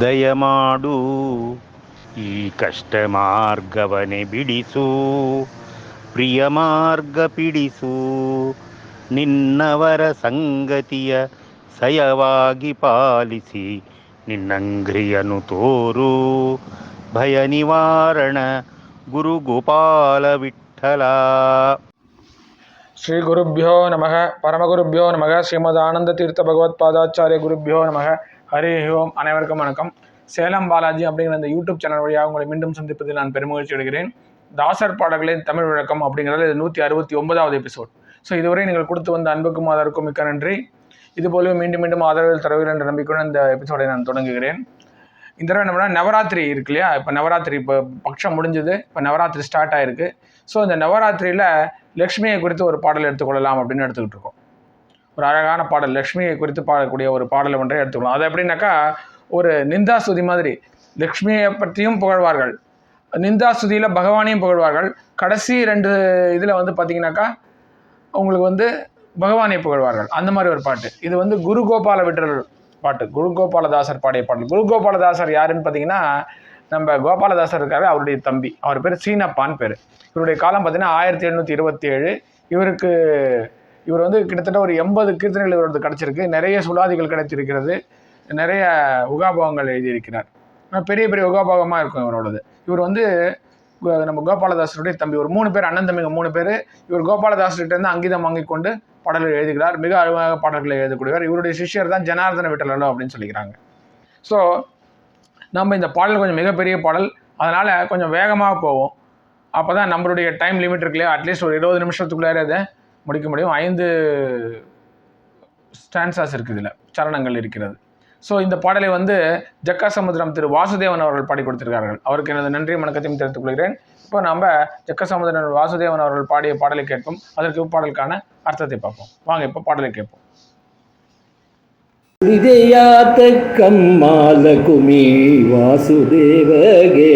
ದಯಮಾಡು, ಈ ಕಷ್ಟ ಮಾರ್ಗವನೆ ಬಿಡಿಸು, ಪ್ರಿಯ ಮಾರ್ಗ ಪಿಡಿಸು, ನಿನ್ನವರ ಸಂಗತಿಯ ಸಯವಾಗಿ ಪಾಲಿಸಿ ನಿನ್ನಂಗ್ರಿಯನು ತೋರು, ಭಯ ನಿವಾರಣ ಗುರು ಗೋಪಾಲ ವಿಠಲ. ಶ್ರೀ ಗುರುಭ್ಯೋ ನಮಃ, ಪರಮಗುರುಭ್ಯೋ ನಮಃ, ಶ್ರೀಮದ್ ಆನಂದ ತೀರ್ಥ ಭಗವತ್ಪಾದಾಚಾರ್ಯ ಗುರುಭ್ಯೋ ನಮಃ. ஹரி ஓம் அனைவருக்கும் வணக்கம். சேலம் பாலாஜி அப்படிங்கிற இந்த யூடியூப் சேனல் வழியாக உங்களை மீண்டும் சந்திப்பதில் நான் பெருமகிழ்ச்சி அடைகிறேன். தாசர் பாடல்களின் தமிழ் விளக்கம் அப்படிங்கிறது இது நூற்றி அறுபத்தி ஒன்பதாவது எபிசோட் ஸோ இதுவரை நீங்கள் கொடுத்து வந்த அன்புக்கும் ஆதரவுக்கும் மிக்க நன்றி. இதுபோலவே மீண்டும் மீண்டும் ஆதரவில் தரவில் என்ற நம்பிக்கையுடன் இந்த எபிசோடை நான் தொடங்குகிறேன். இந்த தடவை என்னன்னா நவராத்திரி இருக்கு இல்லையா? இப்போ நவராத்திரி இப்போ பக்ஷம் முடிஞ்சது. இப்போ நவராத்திரி ஸ்டார்ட் ஆயிருக்கு. ஸோ இந்த நவராத்திரியில் லக்ஷ்மியை குறித்து ஒரு பாடல் எடுத்துக்கொள்ளலாம் அப்படின்னு எடுத்துக்கிட்டு இருக்கோம். ஒரு அழகான பாடல் லக்ஷ்மியை குறித்து பாடக்கூடிய ஒரு பாடல் ஒன்றை எடுத்துக்கலாம் அது எப்படின்னாக்கா ஒரு நிந்தா மாதிரி. லக்ஷ்மியை பற்றியும் புகழ்வார்கள். நிந்தாஸ்துதியில் பகவானையும் புகழ்வார்கள். கடைசி ரெண்டு இதில் வந்து பார்த்தீங்கன்னாக்கா அவங்களுக்கு வந்து பகவானை புகழ்வார்கள். அந்த மாதிரி ஒரு பாட்டு. இது வந்து குரு கோபால விட்டல் பாட்டு. குரு கோபாலதாசர் பாடிய பாடல். குரு கோபாலதாசர் யாருன்னு பார்த்தீங்கன்னா நம்ம கோபாலதாசர் இருக்காரு அவருடைய தம்பி. அவர் பேர் சீனப்பான் பேர். இவருடைய காலம் பார்த்தீங்கன்னா ஆயிரத்தி எழுநூற்றி இருபத்தி ஏழு இவருக்கு இவர் வந்து கிட்டத்தட்ட ஒரு எண்பது கீர்த்தனைகள் இவரது கிடச்சிருக்கு. நிறைய சுலாதிகள் கிடைச்சிருக்கிறது நிறைய உகாபோகங்கள் எழுதியிருக்கிறார். பெரிய பெரிய உகாபோகமாக இருக்கும் இவரோடது. இவர் வந்து நம்ம கோபாலதாசருடைய தம்பி. ஒரு மூணு பேர் அண்ணன் தம்பிங்க மூணு பேர். இவர் கோபாலதாசர்கிட்டருந்து அங்கீதம் வாங்கிக்கொண்டு பாடல்கள் எழுதுகிறார் மிக அழகாக பாடல்களை எழுதக்கூடியவர். இவருடைய சிஷ்யர் தான் ஜனார்தன விட்டலோ அப்படின்னு சொல்லிக்கிறாங்க. ஸோ நம்ம இந்த பாடல் கொஞ்சம் மிகப்பெரிய பாடல். அதனால் கொஞ்சம் வேகமாக போவோம். அப்போ தான் நம்மளுடைய டைம் லிமிட் இருக்குல்லையா? அட்லீஸ்ட் ஒரு இருபது நிமிஷத்துக்குள்ளே அதை. முடிக்க முடியும். ஐந்து ஸ்டான்சாஸ் இருக்குது இதில் சரணங்கள் இருக்கிறது. ஸோ இந்த பாடலை வந்து ஜக்கா சமுத்திரம் திரு வாசுதேவன் அவர்கள் பாடி கொடுத்திருக்கார்கள் அவருக்கு எனது நன்றி வணக்கத்தையும் தெரிவித்துக் கொள்கிறேன். இப்போ நம்ம ஜக்க சமுத்திரன் வாசுதேவன் அவர்கள் பாடிய பாடலை கேட்போம். அதற்கு பாடலுக்கான அர்த்தத்தை பார்ப்போம். வாங்க இப்போ பாடலை கேட்போம். இதயாத்த கம்மால குமி வாசுதேவகே.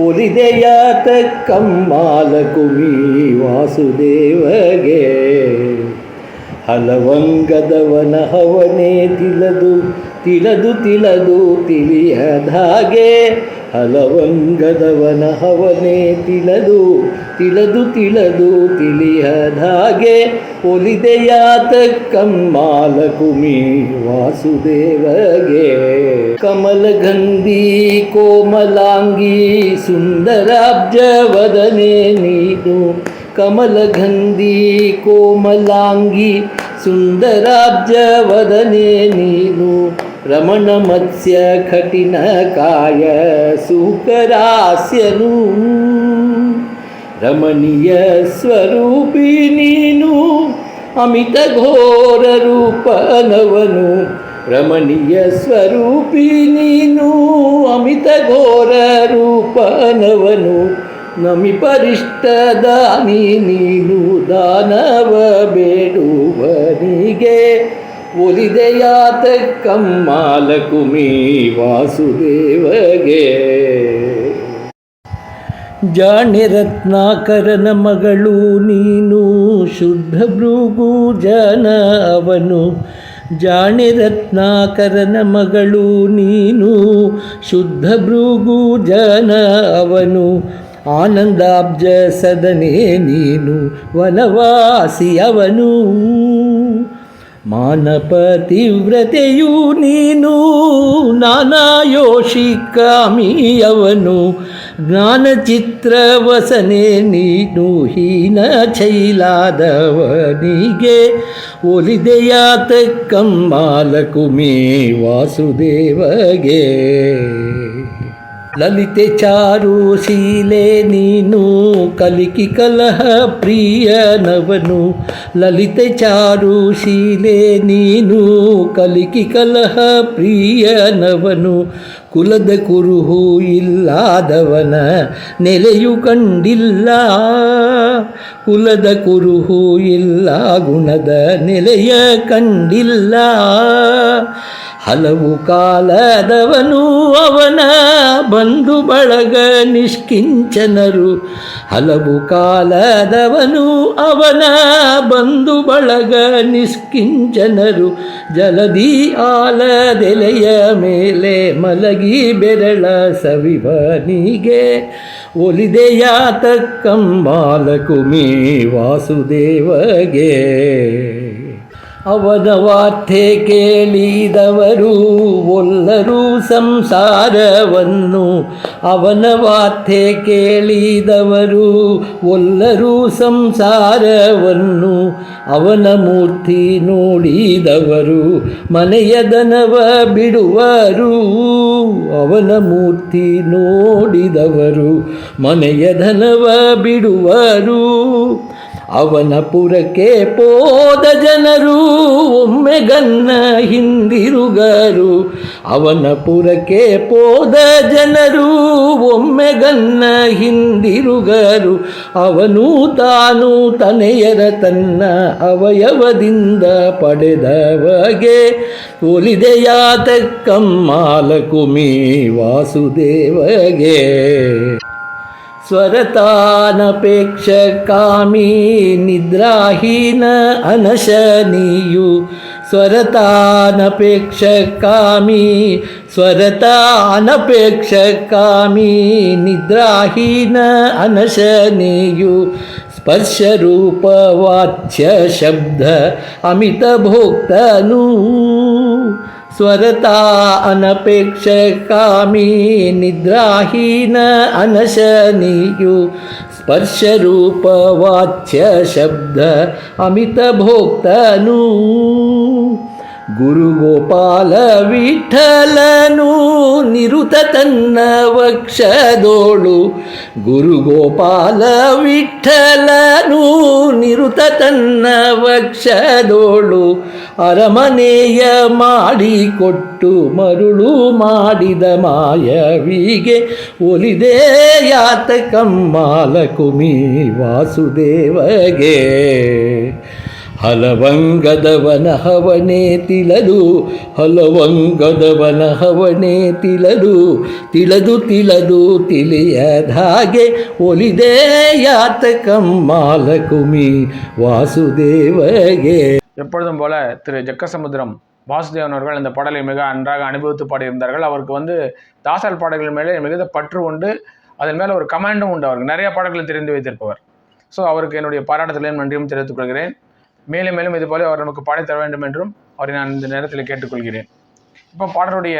ಒಲಿದೆಯಾತ ಕಮ್ಮಾಲಕುಮಿ ವಾಸುದೇವಗೆ ಹಲವಂಗದವನ ಹವನೇ ತಿಳದು ತಿಳದು ತಿಳದು ತಿಳಿಯದಾಗೆ ಹಲವಂಗದವನ ಹವನೇ ತಿಳದು ತಿಳದು ತಿಳದು ತಿಳಿಯದಾಗೆ ಒಲಿದೆಯಾತ ಕಮ್ಮಾಲಕುಮಿ ವಾಸುದೇವಗೆ. ಕಮಲಗಂಧಿ ಕೋಮಲಾಂಗಿ ಸುಂದರಾಬ್ಜವದನೆ ನೀನು ಕಮಲಗಂಧಿ ಕೋಮಲಾಂಗಿ ಸುಂದರಾಬ್ಜವದನೆ ನೀನು ರಮಣ ಮತ್ಸ್ಯ ಕಠಿಣ ಕಾಯ ಸೂಕರಾಸ್ಯನು. ರಮಣೀಯ ಸ್ವರೂಪಿ ನೀನು ಅಮಿತ ಘೋರ ರೂಪನವನು. ರಮಣೀಯ ಸ್ವರೂಪಿ ನೀನು ಅಮಿತ ಘೋರ ರೂಪನವನು. ನಮಿ ಪರಿಷ್ಟ ದಾನಿ ನೀನು ದಾನವ ಬೇಡುವನಿಗೆ. ಒಲಿದೆಯಾತ ಕಮ್ಮಾಲಕುಮಿ ವಾಸುದೇವಗೆ. ಜಾಣೆ ರತ್ನಾಕರನ ಮಗಳು, ನೀನು ಶುದ್ಧ ಭೃಗು ಜನ ಅವನು. ಜಾಣೆ ರತ್ನಾಕರನ ಮಗಳು, ನೀನು ಶುದ್ಧ ಭೃಗು ಜನ ಅವನು. ಆನಂದಾಬ್ಜ ಸದನೇ ನೀನು ವನವಾಸಿಯವನು. ಮಾನಪತಿವ್ರತೆಯು ನೀನು ನಾನಾ ಯೋಷಿ ಕಾಮಿಯವನು. ಜ್ಞಾನಚಿತ್ರ ವಸನೆ ನೀನು ಹೀನ ಚೈಲಾದವನಿಗೆ. ಒಲಿದೆಯಾತಕ್ಕಮ್ಮಾಲಕುಮೇ ವಾಸುದೇವಗೆ. ಲಲಿತೆ ಚಾರು ಶೀಲೆ ನೀನು ಕಲಿಕಿ ಕಲಹ ಪ್ರಿಯನವನು. ಲಲಿತೆ ಚಾರು ಶೀಲೆ ನೀನು ಕಲಿಕಿ ಕಲಹ ಪ್ರಿಯನವನು. ಕುಲದ ಕುರುಹು ಇಲ್ಲದವನ ನೆಲೆಯು ಕಂಡಿಲ್ಲ. ಕುಲದ ಕುರುಹು ಇಲ್ಲ ಗುಣದ ನೆಲೆಯ ಕಂಡಿಲ್ಲ. ಹಲವು ಕಾಲದವನು ಅವನ ಬಂಧು ಬಳಗ ನಿಷ್ಕಿಂಚನರು. ಹಲವು ಕಾಲದವನು ಅವನ ಬಂಧು ಬಳಗ ನಿಷ್ಕಿಂಚನರು. ಜಲದಿ ಆಲದೆಲೆಯ ಮೇಲೆ ಮಲಗಿ ಬೆರಳ ಸವಿಭನಿಗೆ ಒಲಿದೆಯಾತಕ್ಕಂಬಾಲ ಕುಮಿ ವಾಸುದೇವಗೆ. ಅವನ ವಾರ್ತೆ ಕೇಳಿದವರು ಒಲ್ಲರೂ ಸಂಸಾರವನ್ನು. ಅವನ ವಾರ್ತೆ ಕೇಳಿದವರು ಒಲ್ಲರೂ ಸಂಸಾರವನ್ನು. ಅವನ ಮೂರ್ತಿ ನೋಡಿದವರು ಮನೆಯ ದನವ ಬಿಡುವರು. ಅವನ ಮೂರ್ತಿ ನೋಡಿದವರು ಮನೆಯ ಧನವ ಬಿಡುವರು. ಅವನ ಪುರಕ್ಕೆ ಪೋದ ಜನರು, ಒಮ್ಮೆ ಗನ್ನ ಹಿಂದಿರುಗರು. ಅವನ ಪುರಕ್ಕೆ ಪೋದ ಜನರು, ಒಮ್ಮೆ ಗನ್ನ ಹಿಂದಿರುಗರು. ಅವನು ತಾನು ತನೆಯರ ತನ್ನ ಅವಯವದಿಂದ ಪಡೆದವಗೆ ಒಲಿದೆಯಾತಕ್ಕಮ್ಮಾಲ ಕುಮಿ ವಾಸುದೇವಗೆ. स्वरतानपेक्षकामी निद्राहीन अनशनीयु। स्वरतानपेक्ष स्वरतानपेक्ष निद्राहीन अनशनीयु। स्पर्शरूपवाच्य शब्द अमितभोक्तनु। स्वरता अनपेक्षकामी निद्राहीन अनशनीयु स्पर्शरूपवाच्य शब्द अमितभोक्तनु ಗುರುಗೋಪಾಲ ವಿಠಲನು ನಿರುತ ತನ್ನ ವಕ್ಷದೋಳು. ಗುರುಗೋಪಾಲ ವಿಠಲನು ನಿರುತ ತನ್ನ ವಕ್ಷದೋಳು. ಅರಮನೆಯ ಮಾಡಿಕೊಟ್ಟು ಮರುಳು ಮಾಡಿದ ಮಾಯವಿಗೆ ಒಲಿದೆ ಯಾತಕಮ್ಮಾಲ ಕುಮಿ ವಾಸುದೇವಗೆ. ಹಲವಂಗದವನ ಹವನೆ ತಿಳದು ಹಲವಂಗದವನ ಹವನೆ ತಿಳದು ತಿಳದು ತಿಳದು ತಿಳಿಯದ ಹಾಗೆ ಒಲಿದೆ ಯಾತಕಮ್ಮಾಲ ಕುಮಿ ವಾಸುದೇವಗೆ எப்பொழுதும் போல திரு ஜக்கசமுத்திரம் வாசுதேவன் அவர்கள் இந்த பாடலை மிக நன்றாக அனுபவித்து பாடியிருந்தார்கள் அவருக்கு வந்து தாசல் பாடல்கள் மேலே மிகுந்த பற்று உண்டு அதன் மேலே ஒரு கமாண்டும் உண்டு அவருக்கு நிறைய பாடல்களை தெரிந்து வைத்திருப்பவர் ஸோ அவருக்கு என்னுடைய பாராட்டத்திலையும் நன்றியும் தெரிவித்துக் கொள்கிறேன் மேலும் மேலும் இது போல அவர் நமக்கு தர வேண்டும் என்றும் அவரை நான் இந்த நேரத்தில் கேட்டுக்கொள்கிறேன். இப்போ பாடலுடைய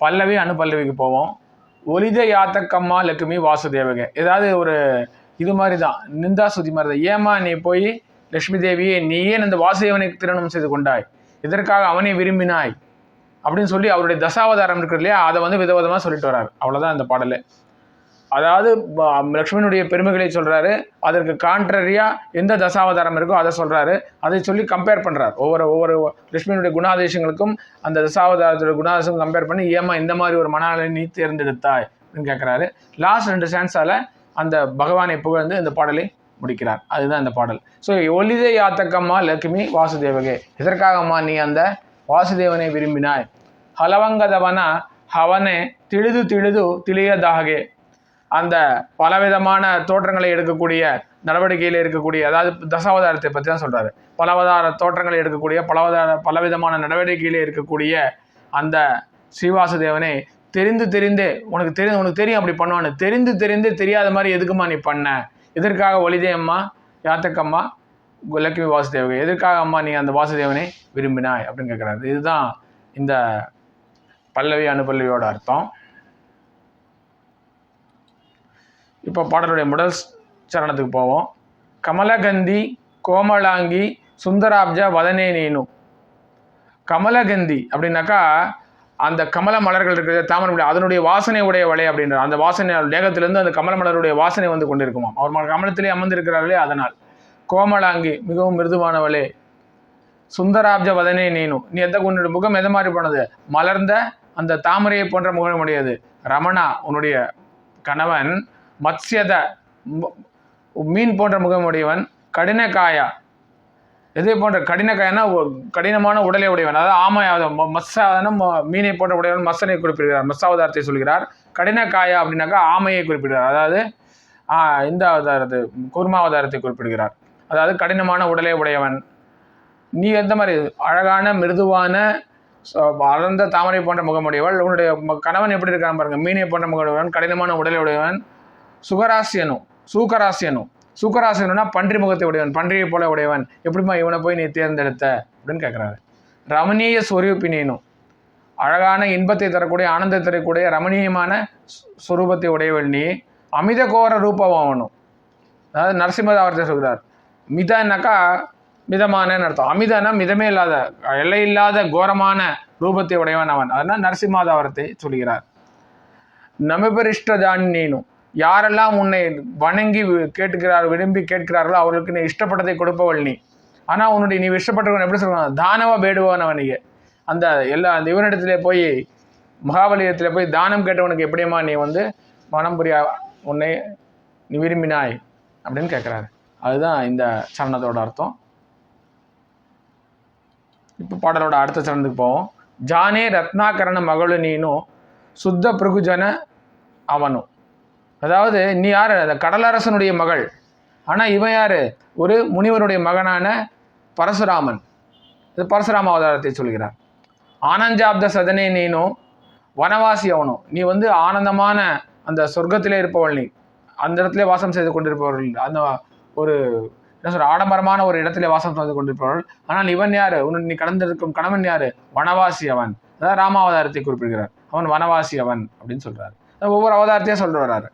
பல்லவி அனுபல்லவிக்கு போவோம். ஒலித யாத்தக்கம்மா லக்குமி வாசுதேவக. ஏதாவது ஒரு இது மாதிரி தான் நிந்தா சுதி மாதிரி தான் ஏமா நீ போய் லட்சுமி தேவியே நீ ஏன் இந்த வாசுதேவனை திருமணம் செய்து கொண்டாய்? இதற்காக அவனை விரும்பினாய்? அப்படின்னு சொல்லி அவருடைய தசாவதாரம் இருக்கு இல்லையா அதை வந்து விதவிதமாக சொல்லிட்டு வரார் அவ்வளோதான் இந்த பாடல். அதாவது லக்ஷ்மணனுடைய பெருமைகளை சொல்கிறாரு அதற்கு கான்ட்ரரியாக எந்த தசாவதாரம் இருக்கோ அதை சொல்கிறாரு அதை சொல்லி கம்பேர் பண்ணுறாரு ஒவ்வொரு ஒவ்வொரு லக்ஷ்மணனுடைய குணாதேசங்களுக்கும் அந்த தசாவதாரத்துடைய குணாதேசம் கம்பேர் பண்ணி ஏமா இந்த மாதிரி ஒரு மனாலை நீ தேர்ந்தெடுத்தாய் அப்படின்னு கேட்குறாரு லாஸ்ட் ரெண்டு சான்ஸால் அந்த பகவானை புகழ்ந்து இந்த பாடலை முடிக்கிறார். அதுதான் அந்த பாடல். ஸோ ஒலிதே யாத்தக்கம்மா லக்ஷ்மி வாசுதேவகே. இதற்காகம்மா நீ அந்த வாசுதேவனை விரும்பினாய்? ஹலவங்கதவனா ஹவனே திழுது திழுது திளியதாகே அந்த பலவிதமான தோற்றங்களை எடுக்கக்கூடிய நடவடிக்கையில் இருக்கக்கூடிய அதாவது தசாவதாரத்தை பற்றி தான் சொல்கிறாரு பலவதார தோற்றங்களை எடுக்கக்கூடிய பலவதார பலவிதமான நடவடிக்கையில் இருக்கக்கூடிய அந்த ஸ்ரீவாசுதேவனை தெரிந்து தெரிந்து உனக்கு தெரிந்து உனக்கு தெரியும் அப்படி பண்ணுவான்னு தெரிந்து தெரிந்து தெரியாத மாதிரி எதுக்குமா நீ பண்ண? எதற்காக ஒளிதே அம்மா யாத்தக்கம்மா லக்ஷ்மி வாசுதேவகை எதற்காக அம்மா நீ அந்த வாசுதேவனை விரும்பினாய்? அப்படின்னு கேட்குறாரு இதுதான் இந்த பல்லவி அனுபல்லவியோட அர்த்தம். இப்போ பாடலுடைய முதல் சரணத்துக்கு போவோம். கமலகந்தி கோமலாங்கி சுந்தராப்ஜா வதனே நீனு கமலகந்தி அப்படின்னாக்கா அந்த கமல மலர்கள் இருக்கிற தாமரை மலர், அதனுடைய வாசனை உடைய வலை அப்படின்ற அந்த வாசனை தேகத்திலிருந்து அந்த கமல மலருடைய வாசனை வந்து கொண்டிருக்குமாம். அவர் ம- கமலத்திலே அமர்ந்திருக்கிறார்களே அதனால். கோமலாங்கி மிகவும் மிருதுவானவளே சுந்தராப்ஜ வதனே நீனு நீ எந்த உன்னுடைய முகம் எதை மாதிரி போனது? மலர்ந்த அந்த தாமரையை போன்ற முகமுடையது ரமணா உன்னுடைய கணவன் மத்ஸ்யத மீன் போன்ற முகமுடையவன் கடினக்காயா எதை போன்ற கடினக்காயனா கடினமான உடலை உடையவன். அதாவது ஆமையாவது மத்சாதனம் மீனை போன்ற உடையவன் மசனை குறிப்பிடுகிறார். மத்சாவதாரத்தை சொல்கிறார். கடினக்காயா அப்படின்னாக்கா ஆமையை குறிப்பிடுகிறார். அதாவது இந்த அவதாரத்தை கூர்மாவதாரத்தை குறிப்பிடுகிறார். அதாவது கடினமான உடலை உடையவன். நீ எந்த மாதிரி அழகான மிருதுவான வளர்ந்த அடர்ந்த தாமரை போன்ற முகமுடையவள் உன்னுடைய கணவன் எப்படி இருக்கான் பாருங்க. மீனை போன்ற முகமுடையவன் கடினமான உடலை உடையவன். சுகராசியனும் சூக்கராசியனும் சூக்கராசியனுனா பன்றி முகத்தை உடையவன் பன்றியை போல உடையவன். எப்படிம்மா இவனை போய் நீ தேர்ந்தெடுத்த அப்படின்னு கேட்குறாரு ரமணீய ஸ்வரூபினேனும் அழகான இன்பத்தை தரக்கூடிய ஆனந்தத்தை தரக்கூடிய ரமணீயமான ஸ்வரூபத்தை சுரூபத்தை உடையவள் நீ. அமித கோர ரூபமாகணும் அதாவது நரசிம்மதாவரத்தை சொல்கிறார் மிதனாக்கா மிதமானன்னு அர்த்தம். அமிதனா மிதமே இல்லாத எல்லை இல்லாத கோரமான ரூபத்தை உடையவன் அவன். அதனால் நரசிம்மாதாவரத்தை சொல்கிறார். நமபரிஷ்டதான் நீனும் யாரெல்லாம் உன்னை வணங்கி கேட்கிறார் விரும்பி கேட்கிறார்களோ அவர்களுக்கு நீ இஷ்டப்பட்டதை கொடுப்பவள் நீ. ஆனால் உன்னுடைய நீ இஷ்டப்பட்டவன் எப்படி சொல்லுவாங்க தானவ பேடுவான் அவனிಗೆ அந்த எல்லா அந்த இவனிடத்துல போய் மகாபலியத்தில் போய் தானம் கேட்டவனுக்கு எப்படியம்மா நீ வந்து மனம் புரியா உன்னை நீ விரும்பினாய் அப்படின்னு கேட்குறாரு. அதுதான் இந்த சரணத்தோட அர்த்தம். இப்போ பாடலோட அடுத்த சரணத்துக்கு போவோம். ஜானே ரத்னாகரண மகளு நீனும் சுத்த பிரகுஜன அவனும் அதாவது நீ யார்? அந்த கடலரசனுடைய மகள். ஆனால் இவன் யார்? ஒரு முனிவருடைய மகனான பரசுராமன். இது பரசுராம அவதாரத்தை சொல்கிறார். ஆனந்தாப்த சதனே நீனும் வனவாசி அவனும் நீ வந்து ஆனந்தமான அந்த சொர்க்கத்திலே இருப்பவள் நீ. அந்த இடத்துல வாசம் செய்து கொண்டிருப்பவர்கள் அந்த ஒரு என்ன சொல்ற ஆடம்பரமான ஒரு இடத்துல வாசம் செய்து கொண்டிருப்பவர்கள். ஆனால் இவன் யார்? உன் நீ கடந்திருக்கும் கணவன் யார்? வனவாசி அவன். அதாவது ராமாவதாரத்தை குறிப்பிடுகிறார். அவன் வனவாசி அவன் அப்படின்னு சொல்றாரு. ஒவ்வொரு அவதாரத்தையும் சொல்லிட்டு வர்றாரு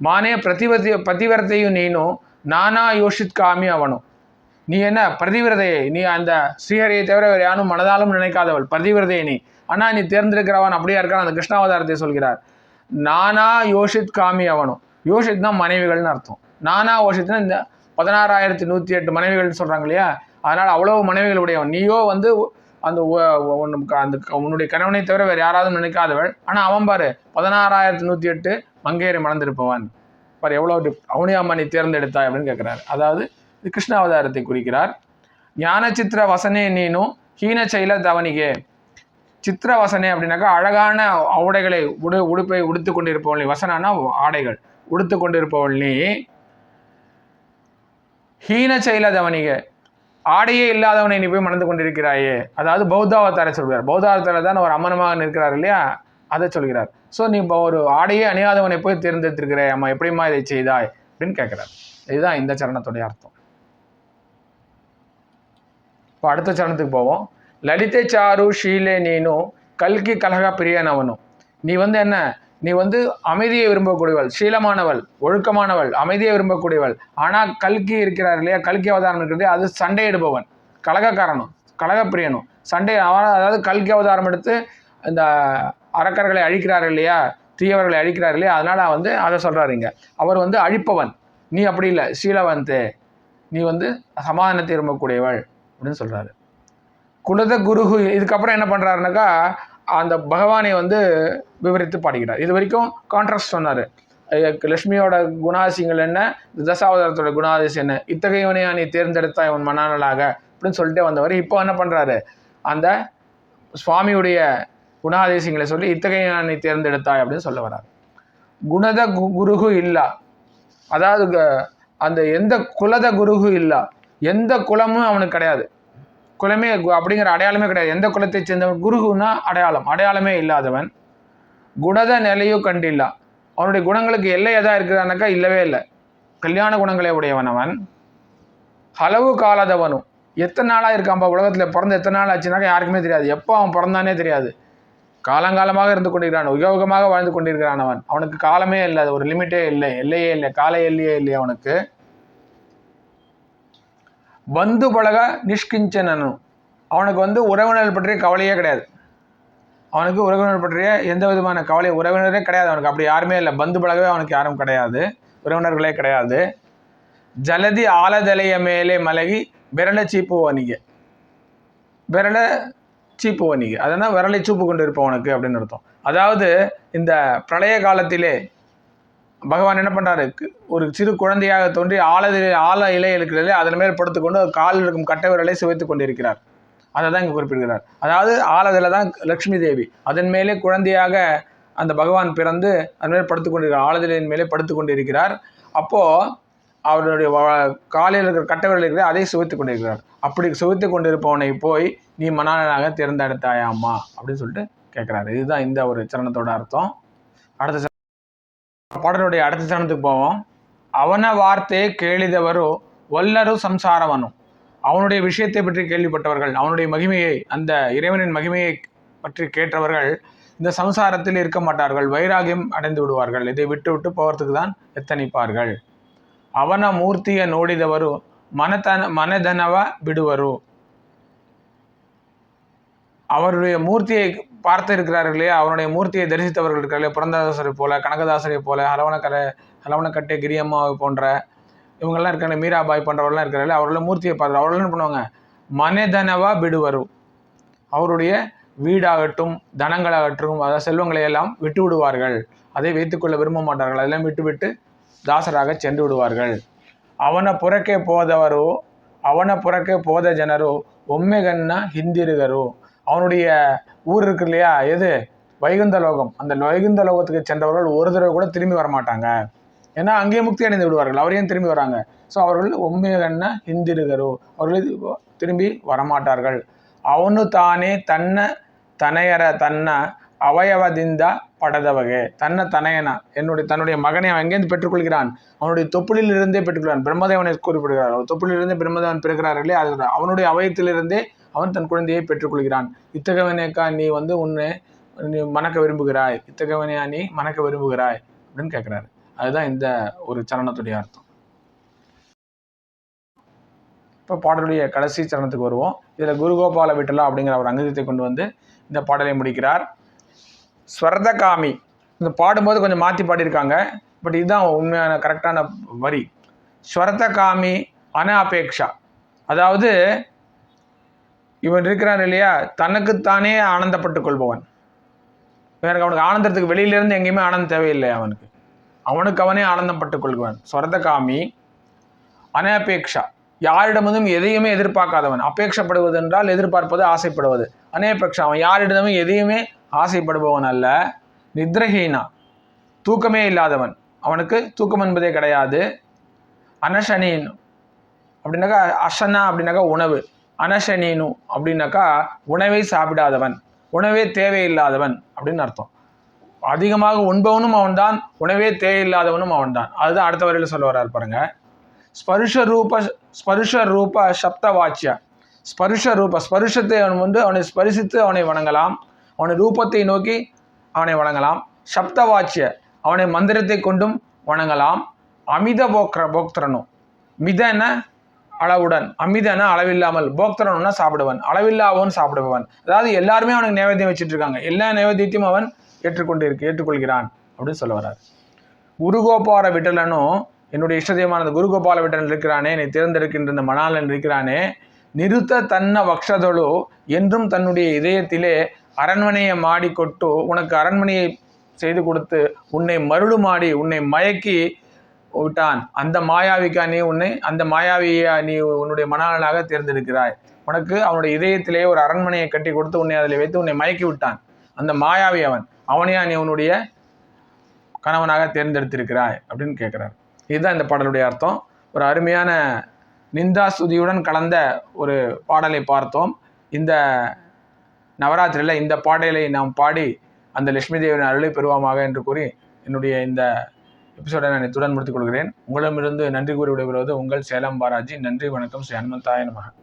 மானே பிரதிவதி பதிவிரதையும் நீனும் நானா யோஷித் காமி அவனும் நீ என்ன பிரதிவிரதையை நீ அந்த ஸ்ரீஹரியை தவிர வேறு யாரும் மனதாலும் நினைக்காதவள். பிரதிவிரதையை நீ. ஆனால் நீ தேர்ந்தெடுக்கிறவன் அப்படியே இருக்கான் அந்த கிருஷ்ணாவதாரத்தை சொல்கிறார். நானா யோஷித் காமி அவனும் யோஷித் தான் மனைவிகள்னு அர்த்தம். நானா யோஷித்னா இந்த பதினாறாயிரத்தி நூற்றி எட்டு மனைவிகள்னு சொல்கிறாங்க இல்லையா? அதனால் அவ்வளோ மனைவிகள் உடையவன். நீயோ வந்து அந்த ஒன்று அந்த உன்னுடைய கணவனை தவிர வேறு யாராவது நினைக்காதவள். ஆனால் அவன் பாரு பதினாறாயிரத்தி நூற்றி எட்டு மங்கையரை மணந்திருப்பவன். பார் எவ்வளோ டிப் தேர்ந்தெடுத்தாய் அப்படின்னு கேட்குறாரு. அதாவது இது கிருஷ்ண அவதாரத்தை குறிக்கிறார். ஞான சித்திர வசனே நீனும் ஹீன செயல தவனிகே சித்திர வசனே அப்படின்னாக்கா அழகான ஆடைகளை உடு உடுப்பை உடுத்து கொண்டிருப்பவள் நீ. வசனானா ஆடைகள். உடுத்து கொண்டிருப்பவள் நீ. ஹீன செயல தவனிக ஆடையே இல்லாதவனை நீ போய் மணந்து கொண்டிருக்கிறாயே. அதாவது பௌத்தாவதாரை சொல்கிறார் பௌத்தாவதாரில் தான் ஒரு அம்மனமாக நிற்கிறார் இல்லையா? அதை சொல்கிறார். ஸோ நீ இப்போ ஒரு ஆடையே அணியாதவனை போய் தேர்ந்தெடுத்திருக்கிற அம்மா எப்படிம்மா இதை செய்தாய்? அப்படின்னு கேட்குறார். இதுதான் இந்த சரணத்துடைய அர்த்தம். இப்போ அடுத்த சரணத்துக்கு போவோம். லலிதை சாரு ஷீலே நீனும் கல்கி கலக பிரியனவனும் நீ வந்து என்ன? நீ வந்து அமைதியை விரும்பக்கூடியவள் சீலமானவள் ஒழுக்கமானவள் அமைதியை விரும்பக்கூடியவள். ஆனால் கல்கி இருக்கிறார் இல்லையா? கல்கி அவதாரம் இருக்கிறது அது சண்டையிடுபவன் கலகக்காரனும் கலகப்பிரியனும் சண்டை அவன் அதாவது கல்கி அவதாரம் எடுத்து இந்த அரக்கர்களை அழிக்கிறார் இல்லையா? தீயவர்களை அழிக்கிறார் இல்லையா? அதனால் வந்து அதை சொல்கிறாருங்க அவர் வந்து அழிப்பவன். நீ அப்படி இல்லை. சீலவந்தே. நீ வந்து சமாதானத்தை விரும்பக்கூடியவள் அப்படின்னு சொல்கிறாரு குலத குருகு. இதுக்கப்புறம் என்ன பண்ணுறாருனாக்கா அந்த பகவானை வந்து விவரித்து பாடுகிறார். இது வரைக்கும் கான்ட்ராஸ்ட் சொன்னார். லட்சுமியோட குணாதிசயங்கள் என்ன? தசாவதாரத்தோட குணாதிசயம் என்ன? இத்தகையவனையா நீ தேர்ந்தெடுத்தா இவன் மனநலாக அப்படின்னு சொல்லிட்டே வந்தவர். இப்போ என்ன பண்ணுறாரு அந்த சுவாமியுடைய குணாதேசங்களை சொல்லி இத்தகைய நீ தேர்ந்தெடுத்தாய் அப்படின்னு சொல்ல வர்றார் குணத கு குருகு இல்லா. அதாவது க- அந்த எந்த குலத குருகு இல்லா எந்த குலமும் அவனுக்கு கிடையாது. குலமே கு- அப்படிங்கிற அடையாளமே கிடையாது. எந்த குலத்தை சேர்ந்தவன்? குருகுனா அடையாளம். அடையாளமே இல்லாதவன். குணத நிலையும் கண்டில்லா. அவனுடைய குணங்களுக்கு எல்லை எதா இருக்குதானாக்கா இல்லவே இல்லை. கல்யாண குணங்களை உடையவன் அவன். அளவு காலதவனும். எத்தனை நாளாக இருக்கான் உலகத்தில்? பிறந்த எத்தனை நாள் ஆச்சுனாக்கா யாருக்குமே தெரியாது. எப்போ அவன் பிறந்தானே தெரியாது. காலங்காலமாக இருந்து கொண்டிருக்கிறான். யுகயுகமாக வாழ்ந்து கொண்டிருக்கிறான் அவன். அவனுக்கு காலமே இல்லை. அது ஒரு லிமிட்டே இல்லை. எல்லையே இல்லை. கால எல்லையே இல்லை அவனுக்கு. பந்து பழக நிஷ்கிஞ்சனனு. அவனுக்கு வந்து உறவினர் பற்றிய கவலையே கிடையாது. அவனுக்கு உறவினர் பற்றிய எந்த விதமான கவலை உறவினரே கிடையாது. அவனுக்கு அப்படி யாருமே இல்லை. பந்து பழகவே அவனுக்கு யாரும் கிடையாது. உறவினர்களே கிடையாது. ஜலதி ஆலதலைய மேலே மலகி விரல சீப்பு வணிக விரல சீப்புவனிக்கு அதனால் விரலை சூப்பு கொண்டு இருப்பவனுக்கு அப்படின்னு அர்த்தம். அதாவது இந்த பிரளய காலத்திலே பகவான் என்ன பண்ணுறாரு ஒரு சிறு குழந்தையாக தோன்றி ஆழ ஆழ இலை இருக்கிறதே அதன் மேல் படுத்துக்கொண்டு காலில் இருக்கும் கட்டை விரலை சுவைத்து கொண்டிருக்கிறார். அதை தான் இங்கே குறிப்பிடுகிறார். அதாவது ஆழதில் தான் லக்ஷ்மி தேவி. அதன் மேலே குழந்தையாக அந்த பகவான் பிறந்து அதன் மேலே படுத்து கொண்டிருக்கிறார் மேலே படுத்து கொண்டிருக்கிறார் அப்போது அவருடைய காலையில் காலில் இருக்கிற கட்டவர்கள் இருக்கிற அதை சுவைத்து கொண்டிருக்கிறார். அப்படி சுவைத்து கொண்டிருப்பவனை போய் நீ மணாளனாக தேர்ந்தெடுத்தாயாமா அப்படின்னு சொல்லிட்டு கேட்குறாரு. இதுதான் இந்த ஒரு சரணத்தோட அர்த்தம். அடுத்த பாடலுடைய அடுத்த சரணத்துக்கு போவோம். அவன வார்த்தையை கேளிதவரோ வல்லரும் சம்சாரவனும் அவனுடைய விஷயத்தை பற்றி கேள்விப்பட்டவர்கள் அவனுடைய மகிமையை அந்த இறைவனின் மகிமையை பற்றி கேட்டவர்கள் இந்த சம்சாரத்தில் இருக்க மாட்டார்கள். வைராகியம் அடைந்து விடுவார்கள். இதை விட்டு விட்டு போகிறதுக்கு தான் எத்தனிப்பார்கள்? ಅವನ ಮೂರ್ತಿಯ ನೋಡಿದವರು ಮನತನ ಮನದನವ ಬಿಡುವರು அவருடைய மூர்த்தியை பார்த்து இருக்கிறார்கள் இல்லையா அவருடைய மூர்த்தியை தரிசித்தவர்கள் இருக்கிறார்கள் புரந்ததாசரை போல கனகதாசரை போல ஹலவனக்கரை ஹலவனக்கட்டை கிரியம்மாவை போன்ற இவங்கெல்லாம் இருக்காங்க மீராபாய் போன்றவர்கள்லாம் இருக்கிறார்கள் அவர்கள மூர்த்தியை பார்த்து அவர்கள் என்ன பண்ணுவாங்க மனதனவா பிடுவரு அவருடைய வீடாகட்டும் தனங்களாகட்டும் அதாவது செல்வங்களை எல்லாம் விட்டு விடுவார்கள் அதை வைத்துக்கொள்ள விரும்ப மாட்டார்கள் அதெல்லாம் விட்டு விட்டு ದಾಸರಾಗ ಚೆಂಡು விடுவார்கள் ಅವನ ಪುರಕ್ಕೆ போதவரோ ಅವನ புறக்கே போத ಜನರು ಒಮ್ಮೆಗನ್ನ ಹಿಂದಿರುಗರು அவனுடைய ஊர் இருக்கு இல்லையா எது வைகுந்த லோகம் அந்த வைகுந்த லோகத்துக்கு சென்றவர்கள் ஒரு தடவை கூட திரும்பி வர மாட்டாங்க ஏன்னா அங்கேயே முக்தி அடைந்து விடுவார்கள் அவர் ஏன் திரும்பி வராங்க ஸோ அவர்கள் ஒம்மையகன்னா ಹಿಂದಿರುಗರು அவர்கள் திரும்பி வரமாட்டார்கள் ಅವನು ತಾನೇ ತನ್ನ ತನಯರ ತನ್ನ அவயவதிந்த படதவகே தன்னை தனையனா. என்னுடைய தன்னுடைய மகனை அவன் எங்கேருந்து பெற்றுக்கொள்கிறான்? அவனுடைய தொப்புளிலிருந்தே பெற்றுக்கொள்கிறான். பிரம்மதேவனை குறிப்பிடுகிறார். அவர் தொப்புளிலிருந்தே பிரம்மதேவன் பிறக்கிறார்களே அது அவனுடைய அவயத்திலிருந்தே அவன் தன் குழந்தையை பெற்றுக்கொள்கிறான். இத்தகவனேக்கா நீ வந்து உன்னை நீ மணக்க விரும்புகிறாய். இத்தகவனையா நீ மணக்க விரும்புகிறாய் அப்படின்னு கேட்குறாரு அதுதான் இந்த ஒரு சரணத்துடைய அர்த்தம். இப்போ பாடலுடைய கடைசி சரணத்துக்கு வருவோம். இதில் குருகோபால விட்டலா அப்படிங்கிற ஒரு அங்கத்தை கொண்டு வந்து இந்த பாடலை முடிக்கிறார். ஸ்வரதகாமி. இந்த பாடும்போது கொஞ்சம் மாற்றி பாடியிருக்காங்க. பட் இதுதான் உண்மையான கரெக்டான வரி. ஸ்வரதகாமி அனாபேக்ஷா. அதாவது இவன் இருக்கிறான் இல்லையா? தனக்குத்தானே ஆனந்தப்பட்டு கொள்பவன். எனக்கு அவனுக்கு ஆனந்தத்துக்கு வெளியிலேருந்து எங்கேயுமே ஆனந்தம் தேவையில்லை அவனுக்கு. அவனுக்கு அவனே ஆனந்தப்பட்டு கொள்பவன். ஸ்வரதகாமி அனபேக்ஷா. யாரிடமும் எதையுமே எதிர்பார்க்காதவன். அபேட்சப்படுவது என்றால் எதிர்பார்ப்பது ஆசைப்படுவது. அனேபேக்ஷா. அவன் யாரிடமும் எதையுமே ஆசைப்படுபவன் அல்ல நித்ரஹீனா தூக்கமே இல்லாதவன். அவனுக்கு தூக்கம் என்பதே கிடையாது. அனஷனீன் அப்படின்னாக்கா அஷனா அப்படின்னாக்கா உணவு. அனஷனீனு அப்படின்னாக்கா உணவை சாப்பிடாதவன் உணவே தேவையில்லாதவன் அப்படின்னு அர்த்தம். அதிகமாக உண்பவனும் அவன்தான் உணவே தேவையில்லாதவனும் அவன்தான். அதுதான் அடுத்த வரையில் சொல்ல வர்றாரு பாருங்க. ஸ்பருஷ ரூப ஸ்பருஷ ரூப சப்த வாச்சிய ஸ்பருஷ ரூப ஸ்பருஷத்தை அவன் வந்து அவனை ஸ்பரிசித்து அவனை வணங்கலாம். அவனை ரூபத்தை நோக்கி அவனை வணங்கலாம். சப்த வாச்சிய அவனை மந்திரத்தை கொண்டும் வணங்கலாம். அமித போக்ர போக்திரனும் மிதன அளவுடன். அமிதன அளவில்லாமல். போக்திரனும்னா சாப்பிடுவன். அளவில்லாதவன் சாப்பிடுபவன். அதாவது எல்லாருமே அவனுக்கு நைவேத்தியம் வச்சுட்டு இருக்காங்க எல்லா நைவேத்தியத்தையும் அவன் ஏற்றுக்கொண்டு இருக்கு ஏற்றுக்கொள்கிறான் அப்படின்னு சொல்ல வர்றார். குருகோபால விட்டலனும் என்னுடைய இஷ்டதெய்வமான அந்த குருகோபால விட்டலன் இருக்கிறானே என்னை திறந்திருக்கின்ற இந்த மணாலன் இருக்கிறானே நிறுத்த தன்ன வக்ஷதொழு என்றும் தன்னுடைய இதயத்திலே அரண்மனையை மாடி கொட்டு உனக்கு அரண்மனையை செய்து கொடுத்து உன்னை மருடுமாடி உன்னை மயக்கி விட்டான். அந்த மாயாவிக்கா நீ உன்னை அந்த மாயாவியை நீ உன்னுடைய மணாளனாக தேர்ந்தெடுக்கிறாய். உனக்கு அவனுடைய இதயத்திலே ஒரு அரண்மனையை கட்டி கொடுத்து உன்னை அதில் வைத்து உன்னை மயக்கி விட்டான். அந்த மாயாவி அவன் அவனையா நீ உன்னுடைய கணவனாக தேர்ந்தெடுத்திருக்கிறாய் அப்படின்னு கேட்குறாரு. இதுதான் இந்த பாடலுடைய அர்த்தம். ஒரு அருமையான நிந்தா சுதியுடன் கலந்த ஒரு பாடலை பார்த்தோம். இந்த நவராத்திரியில் இந்த பாடலை நாம் பாடி அந்த லட்சுமி தேவியின் அருளை பெறுவோமாக என்று கூறி என்னுடைய இந்த எபிசோடை நான் இத்துடன் முடித்துக் கொள்கிறேன். உங்களிடமிருந்து நன்றி கூறி விடைபெறுவது உங்கள் சேலம் பாராஜி நன்றி வணக்கம். ஸ்ரீ ஹனுமந்தாய மகன்